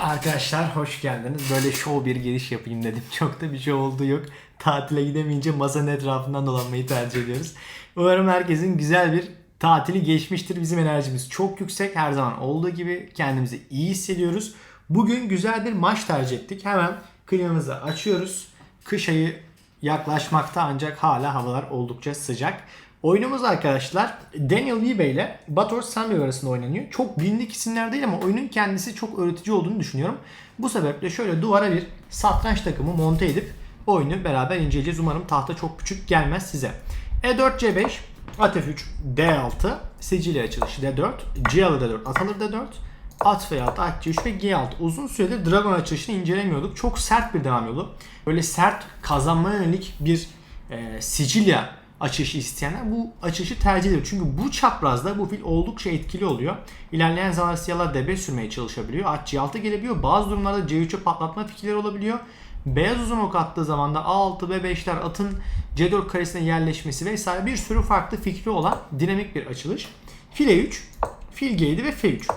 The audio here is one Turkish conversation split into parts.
Arkadaşlar hoş geldiniz. Böyle show bir giriş yapayım dedim. Çok da bir şey olduğu yok. Tatile gidemeyince masanın etrafından dolanmayı tercih ediyoruz. Umarım herkesin güzel bir tatili geçmiştir. Bizim enerjimiz çok yüksek. Her zaman olduğu gibi kendimizi iyi hissediyoruz. Bugün güzel bir maç tercih ettik. Hemen klimamızı açıyoruz. Kış ayı yaklaşmakta ancak hala havalar oldukça sıcak. Oyunumuz arkadaşlar Daniel Vibe ile Bator Sambi arasında oynanıyor. Çok bilindik isimler değil ama oyunun kendisi çok öğretici olduğunu düşünüyorum. Bu sebeple şöyle duvara bir satranç takımı monte edip oyunu beraber inceleyeceğiz. Umarım tahta çok küçük gelmez size. E E4 C5 At F3 D6 Sicilya açılışı D4 C alır D4 at alır D4 At F6, At C3 ve G6. Uzun süredir Dragon açılışını incelemiyorduk. Çok sert bir devam yolu. Böyle sert kazanmaya yönelik bir e, Sicilya açışı isteyenler bu açışı tercih ediyor. Çünkü bu çaprazda bu fil oldukça etkili oluyor. İlerleyen zamanlarda siyahlar DB sürmeye çalışabiliyor. At C6 gelebiliyor. Bazı durumlarda C3'e patlatma fikirleri olabiliyor. Beyaz uzun ok attığı zaman da A6 B5'ler atın C4 karesine yerleşmesi vesaire bir sürü farklı fikri olan dinamik bir açılış. Fil E3, fil G7 ve F3.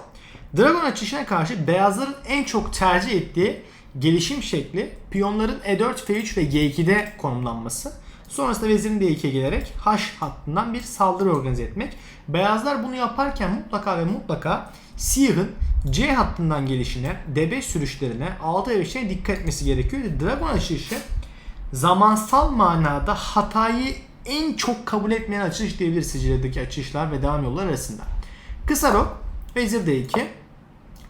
Dragon açışına karşı beyazların en çok tercih ettiği gelişim şekli piyonların E4, F3 ve G2'de konumlanması. Sonrasında vezirin D2'ye gelerek H hattından bir saldırı organize etmek. Beyazlar bunu yaparken mutlaka ve mutlaka siyahın C hattından gelişine, DB sürüşlerine, 6 ve dikkat etmesi gerekiyor. Dragon açılışı zamansal manada hatayı en çok kabul etmeyen açılış diyebiliriz Sicilya'daki açılışlar ve devam yolları arasında. Kısa rok, vezir D2,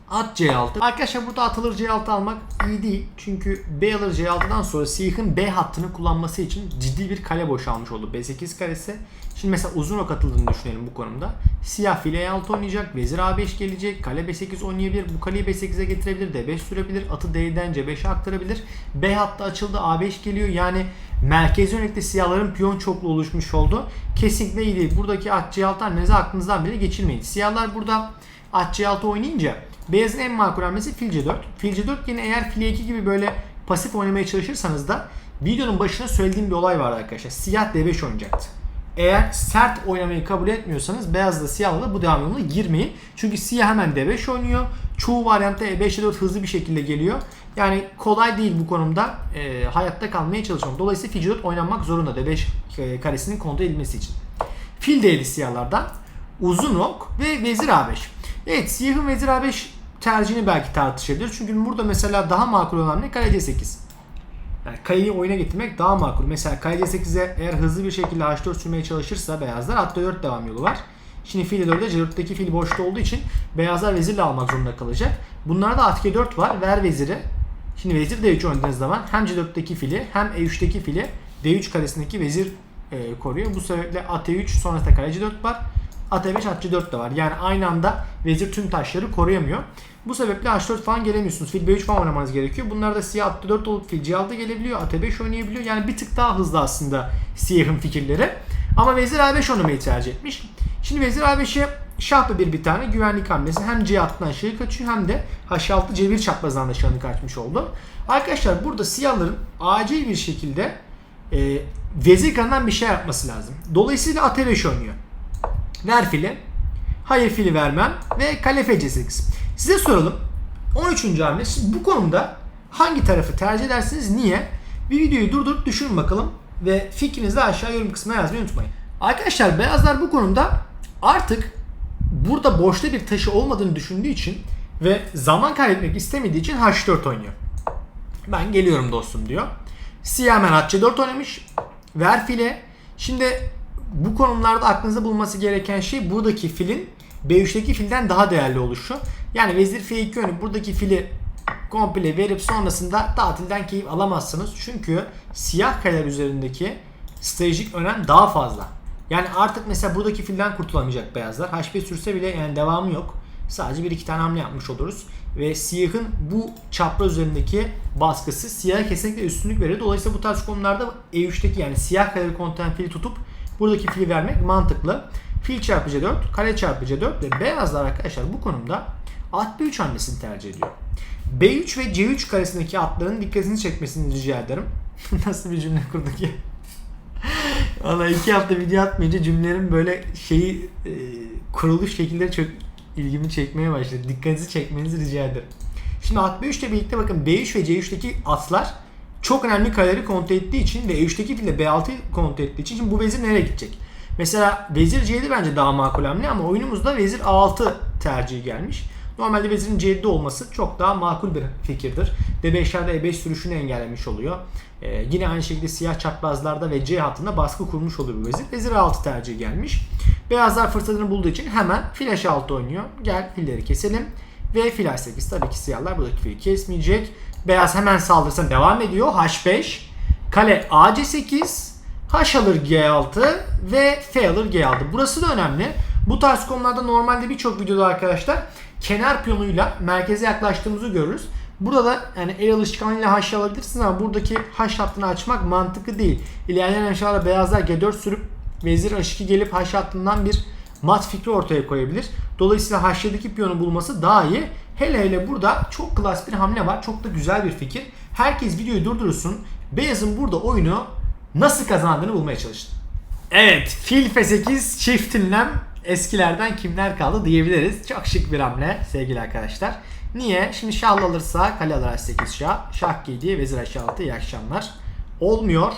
At C6. Arkadaşlar burada atılır C6 almak iyi değil. Çünkü B alır C6'dan sonra siyahın B hattını kullanması için ciddi bir kale boşalmış oldu. B8 karesi. Şimdi mesela uzun ok atıldığını düşünelim bu konumda. Siyah file E6 oynayacak. Vezir A5 gelecek. Kale B8 oynayabilir. Bu kaleyi B8'e getirebilir. D5 sürebilir. Atı D'den C5'e aktarabilir. B hattı açıldı. A5 geliyor. Yani merkezi yönelikte siyahların piyon çoklu oluşmuş oldu. Kesinlikle iyi değil. Buradaki at C6 hamlenizi aklınızdan bile geçirmeyin. Siyahlar burada at C6 oynayınca Beyazın en makul hamlesi fil C4. Fil C4 yine eğer fil E2 gibi böyle pasif oynamaya çalışırsanız da videonun başına söylediğim bir olay vardı arkadaşlar. Siyah D5 oynayacaktı. Eğer sert oynamayı kabul etmiyorsanız beyazla siyahla da bu devam yoluna girmeyin. Çünkü siyah hemen D5 oynuyor. Çoğu varyantta E5 E4 hızlı bir şekilde geliyor. Yani kolay değil bu konumda e, hayatta kalmaya çalışmak. Dolayısıyla fil C4 oynanmak zorunda D5 e, karesinin kontrol edilmesi için. Fil D7 siyahlardan. Uzun ok ve vezir A5. Evet siyahın vezir A5 tercihini belki tartışabilir. Çünkü burada mesela daha makul olan ne? Kale C8. Yani kaleyi oyuna getirmek daha makul. Mesela kale C8'e eğer hızlı bir şekilde H4 sürmeye çalışırsa beyazlar at 4 devam yolu var. Şimdi fil 4'de C4'teki fil boşta olduğu için beyazlar vezirle almak zorunda kalacak. Bunlarda at G4 var. Ver veziri. Şimdi vezir D3 oynadığınız zaman hem C4'teki fili hem E3'teki fili D3 karesindeki vezir e, koruyor. Bu sebeple at E3 sonrasında kale C4 var. At E5 at C4 de var. Yani aynı anda vezir tüm taşları koruyamıyor. Bu sebeple H4 falan gelemiyorsunuz. Fil B3 falan oynamanız gerekiyor. Bunlarda siyah at 4 olup fil C6 gelebiliyor. At E5 oynayabiliyor. Yani bir tık daha hızlı aslında siyahın fikirleri. Ama vezir A5 oynamayı tercih etmiş. Şimdi vezir A5'e şah bir bir tane güvenlik hamlesi. Hem C hattından şahı kaçıyor hem de H6 C1 çaprazdan da şahını kaçmış oldu. Arkadaşlar burada siyahların acil bir şekilde e, vezir kanından bir şey yapması lazım. Dolayısıyla at E5 oynuyor. Ver fili. Hayır fili vermem. Ve kale FC8. Size soralım. 13. hamle. Siz bu konuda hangi tarafı tercih edersiniz? Niye? Bir videoyu durdurup düşünün bakalım. Ve fikrinizi aşağı yorum kısmına yazmayı unutmayın. Arkadaşlar beyazlar bu konuda artık burada boşta bir taşı olmadığını düşündüğü için ve zaman kaybetmek istemediği için H4 oynuyor. Ben geliyorum dostum diyor. Siyah hemen at C4 oynamış. Ver file. Şimdi bu konumlarda aklınızda bulması gereken şey buradaki filin B3'teki filden daha değerli oluşu. Yani vezir F2 önü buradaki fili komple verip sonrasında tatilden keyif alamazsınız. Çünkü siyah kareler üzerindeki stratejik önem daha fazla. Yani artık mesela buradaki filden kurtulamayacak beyazlar. HP sürse bile yani devamı yok. Sadece bir iki tane hamle yapmış oluruz. Ve siyahın bu çapraz üzerindeki baskısı siyaha kesinlikle üstünlük verir. Dolayısıyla bu tarz konularda E3'teki yani siyah kareleri konten fili tutup buradaki fili vermek mantıklı. Fil çarpı C4, kale çarpı C4 ve beyazlar arkadaşlar bu konumda at B3 hamlesini tercih ediyor. B3 ve C3 karesindeki atların dikkatini çekmesini rica ederim. Nasıl bir cümle kurduk ya? Valla iki hafta video atmayınca cümlelerin böyle şeyi e, kuruluş şekilleri çok ilgimi çekmeye başladı. Dikkatinizi çekmenizi rica ederim. Şimdi at B3 ile birlikte bakın B3 ve C3'teki atlar çok önemli kareleri kontrol ettiği için ve E3'teki fil de B6'yı kontrol ettiği için şimdi bu vezir nereye gidecek? Mesela vezir C7 bence daha makul hamle ama oyunumuzda vezir A6 tercihi gelmiş. Normalde vezirin C7'de olması çok daha makul bir fikirdir. D5'lerde E5 sürüşünü engellemiş oluyor. Ee, yine aynı şekilde siyah çaprazlarda ve C hattında baskı kurmuş oluyor bu vezir. Vezir A6 tercihi gelmiş. Beyazlar fırsatını bulduğu için hemen fil H6 oynuyor. Gel filleri keselim. Ve fil H8 tabii ki siyahlar buradaki fili kesmeyecek. Beyaz hemen saldırısına devam ediyor. H5. Kale AC8. H alır G6 ve F alır G6. Burası da önemli. Bu tarz konularda normalde birçok videoda arkadaşlar kenar piyonuyla merkeze yaklaştığımızı görürüz. Burada da yani el alışkanlığıyla H alabilirsiniz ama buradaki H hattını açmak mantıklı değil. İlerleyen aşağıda beyazlar G4 sürüp vezir H2 gelip H hattından bir mat fikri ortaya koyabilir. Dolayısıyla H7'deki piyonu bulması daha iyi. Hele hele burada çok klas bir hamle var. Çok da güzel bir fikir. Herkes videoyu durdurursun. Beyazın burada oyunu nasıl kazandığını bulmaya çalıştı. Evet, fil F8 çift ünlem eskilerden kimler kaldı diyebiliriz. Çok şık bir hamle sevgili arkadaşlar. Niye? Şimdi şah alırsa kale alır H8 şah. Şah giydi vezir H6 iyi akşamlar. Olmuyor.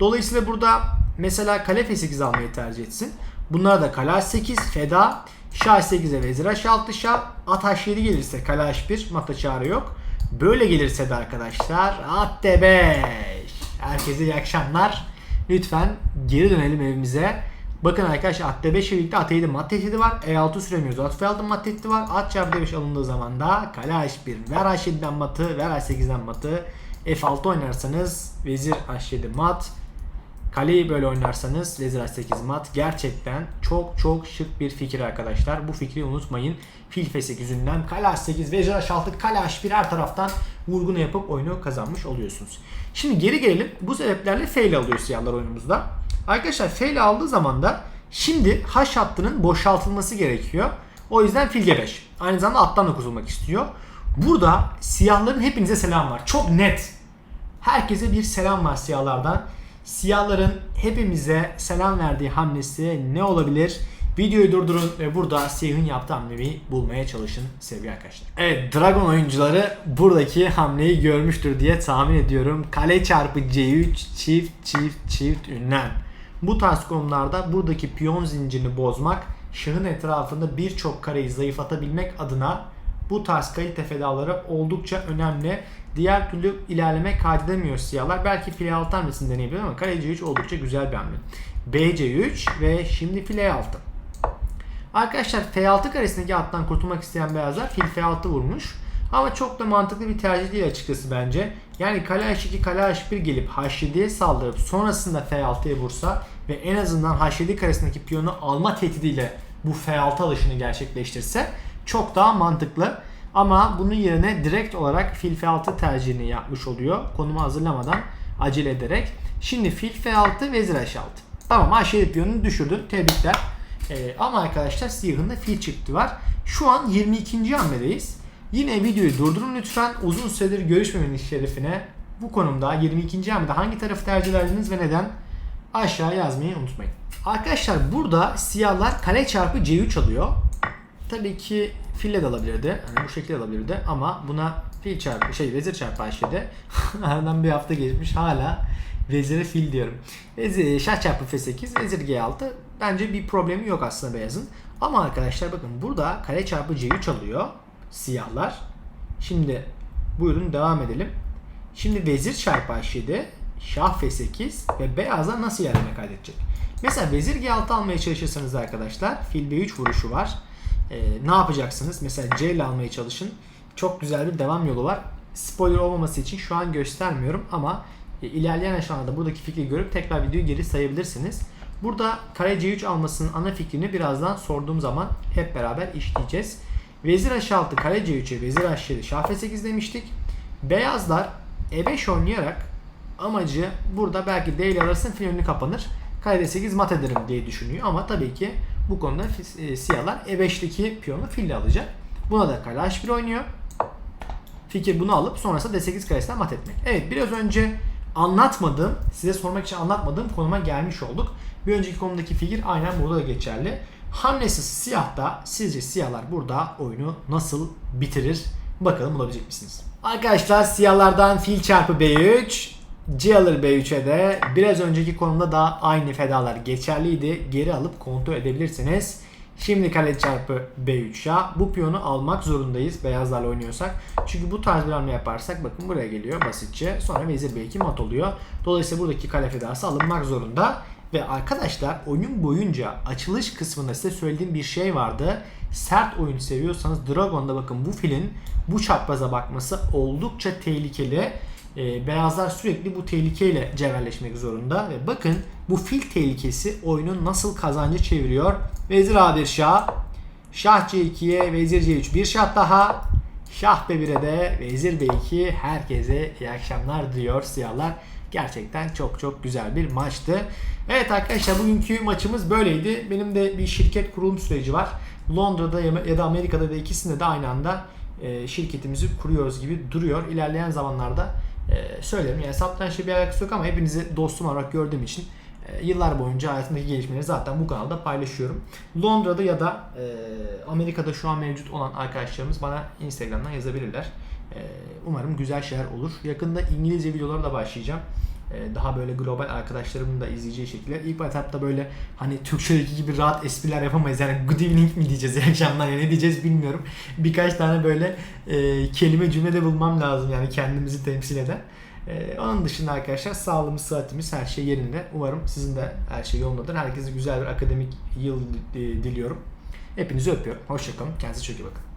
Dolayısıyla burada mesela kale F8 almayı tercih etsin. Bunlar da kale H8 feda. Şah H8'e vezir H6 şah. At H7 gelirse kale H1 mata çare yok. Böyle gelirse de arkadaşlar at D5. Herkese iyi akşamlar. Lütfen geri dönelim evimize. Bakın arkadaşlar at D5 ile birlikte at 7 mat tehdidi var. E6 süremiyoruz. At F6 mat tehdidi var. At çarpı D5 alındığı zaman da kale H1 ver H7'den matı ver H8'den matı. F6 oynarsanız vezir H7 mat. Kaleyi böyle oynarsanız vezir H8 mat. Gerçekten çok çok şık bir fikir arkadaşlar. Bu fikri unutmayın. Fil F8 yüzünden kale H8 vezir H6 kale H1 her taraftan vurgunu yapıp oyunu kazanmış oluyorsunuz. Şimdi geri gelelim. Bu sebeplerle fail alıyor siyahlar oyunumuzda. Arkadaşlar fail aldığı zaman da şimdi H hattının boşaltılması gerekiyor. O yüzden fil G5. Aynı zamanda attan da kurtulmak istiyor. Burada siyahların hepinize selam var. Çok net. Herkese bir selam var siyahlardan. Siyahların hepimize selam verdiği hamlesi ne olabilir? Videoyu durdurun ve burada siyahın yaptığı hamleyi bulmaya çalışın sevgili arkadaşlar. Evet Dragon oyuncuları buradaki hamleyi görmüştür diye tahmin ediyorum. Kale çarpı C3 çift çift çift ünlem. Bu tarz konularda buradaki piyon zincirini bozmak, şahın etrafında birçok kareyi zayıflatabilmek adına bu tarz kalite fedaları oldukça önemli. Diğer türlü ilerleme kaydedemiyor siyahlar. Belki file 6 hamlesini deneyebilir ama kale C3 oldukça güzel bir hamle. BC3 ve şimdi file 6. Arkadaşlar F6 karesindeki attan kurtulmak isteyen beyazlar fil F6 vurmuş. Ama çok da mantıklı bir tercih değil açıkçası bence. Yani kale H2, kale H1 gelip H7'ye saldırıp sonrasında F6'ya vursa ve en azından H7 karesindeki piyonu alma tehdidiyle bu F6 alışını gerçekleştirse çok daha mantıklı. Ama bunun yerine direkt olarak fil F6 tercihini yapmış oluyor. Konumu hazırlamadan acele ederek. Şimdi fil F6 vezir H6. Tamam H7 piyonunu düşürdün. Tebrikler. Ee, ama arkadaşlar siyahın da fil çıktı var. Şu an 22. hamledeyiz. Yine videoyu durdurun lütfen. Uzun süredir görüşmemenin şerefine bu konumda 22. hamlede hangi tarafı tercih ederdiniz ve neden? Aşağı yazmayı unutmayın. Arkadaşlar burada siyahlar kale çarpı C3 alıyor. Tabii ki fille de alabilirdi. Yani bu şekilde alabilirdi ama buna fil çarpı şey vezir çarpı H7. Aradan bir hafta geçmiş hala vezire fil diyorum. Vezir, şah çarpı F8, vezir G6. Bence bir problemi yok aslında beyazın. Ama arkadaşlar bakın burada kale çarpı C3 alıyor siyahlar. Şimdi buyurun devam edelim. Şimdi vezir çarpı H7, şah F8 ve beyazlar nasıl ilerleme kaydedecek? Mesela vezir G6 almaya çalışırsanız arkadaşlar fil B3 vuruşu var. Ee, ne yapacaksınız? Mesela C ile almaya çalışın. Çok güzel bir devam yolu var. Spoiler olmaması için şu an göstermiyorum ama e, ilerleyen aşamada buradaki fikri görüp tekrar videoyu geri sayabilirsiniz. Burada kare C3 almasının ana fikrini birazdan sorduğum zaman hep beraber işleyeceğiz. Vezir H6 kare C3'e vezir H7 şah F8 demiştik. Beyazlar E5 oynayarak amacı burada belki D ile alırsın fil önünü kapanır. Kare D8 mat ederim diye düşünüyor ama tabii ki bu konuda e, siyahlar E5'teki piyonu fille alacak. Buna da kare H1 oynuyor. Fikir bunu alıp sonrasında D8 karesinden mat etmek. Evet biraz önce anlatmadığım, size sormak için anlatmadığım konuma gelmiş olduk. Bir önceki konudaki fikir aynen burada da geçerli. Hamlesiz siyahta sizce siyahlar burada oyunu nasıl bitirir? Bakalım bulabilecek misiniz? Arkadaşlar siyahlardan fil çarpı B3, C alır B3'e de biraz önceki konumda da aynı fedalar geçerliydi. Geri alıp kontrol edebilirsiniz. Şimdi kale çarpı B3 şah. Bu piyonu almak zorundayız beyazlarla oynuyorsak. Çünkü bu tarz bir hamle yaparsak bakın buraya geliyor basitçe. Sonra vezir B2 mat oluyor. Dolayısıyla buradaki kale fedası alınmak zorunda. Ve arkadaşlar oyun boyunca açılış kısmında size söylediğim bir şey vardı. Sert oyun seviyorsanız Dragon'da bakın bu filin bu çapraza bakması oldukça tehlikeli. Ee, beyazlar sürekli bu tehlikeyle cebelleşmek zorunda. Ve bakın bu fil tehlikesi oyunun nasıl kazancı çeviriyor. Vezir A1 şah. Şah C2'ye vezir C3 bir şah daha. Şah B1'e de vezir B2 herkese iyi akşamlar diyor siyahlar. Gerçekten çok çok güzel bir maçtı. Evet arkadaşlar bugünkü maçımız böyleydi. Benim de bir şirket kurulum süreci var. Londra'da ya da Amerika'da da ikisinde de aynı anda e, şirketimizi kuruyoruz gibi duruyor. İlerleyen zamanlarda e, söylerim. Yani saptan bir alakası yok ama hepinizi dostum olarak gördüğüm için e, yıllar boyunca hayatımdaki gelişmeleri zaten bu kanalda paylaşıyorum. Londra'da ya da e, Amerika'da şu an mevcut olan arkadaşlarımız bana Instagram'dan yazabilirler. E, umarım güzel şeyler olur. Yakında İngilizce videolara da başlayacağım. E, daha böyle global arkadaşlarımın da izleyeceği şekilde. İlk etapta böyle hani Türkçedeki gibi rahat espriler yapamayız. Yani good evening mi diyeceğiz, iyi akşamlar ya ne diyeceğiz bilmiyorum. Birkaç tane böyle e, kelime cümlede bulmam lazım yani kendimizi temsil eden. Ee, onun dışında arkadaşlar sağlığımız, sıhhatimiz her şey yerinde. Umarım sizin de her şey yolundadır. Herkese güzel bir akademik yıl e, diliyorum. Hepinizi öpüyorum. Hoşçakalın. Kendinize çok iyi bakın.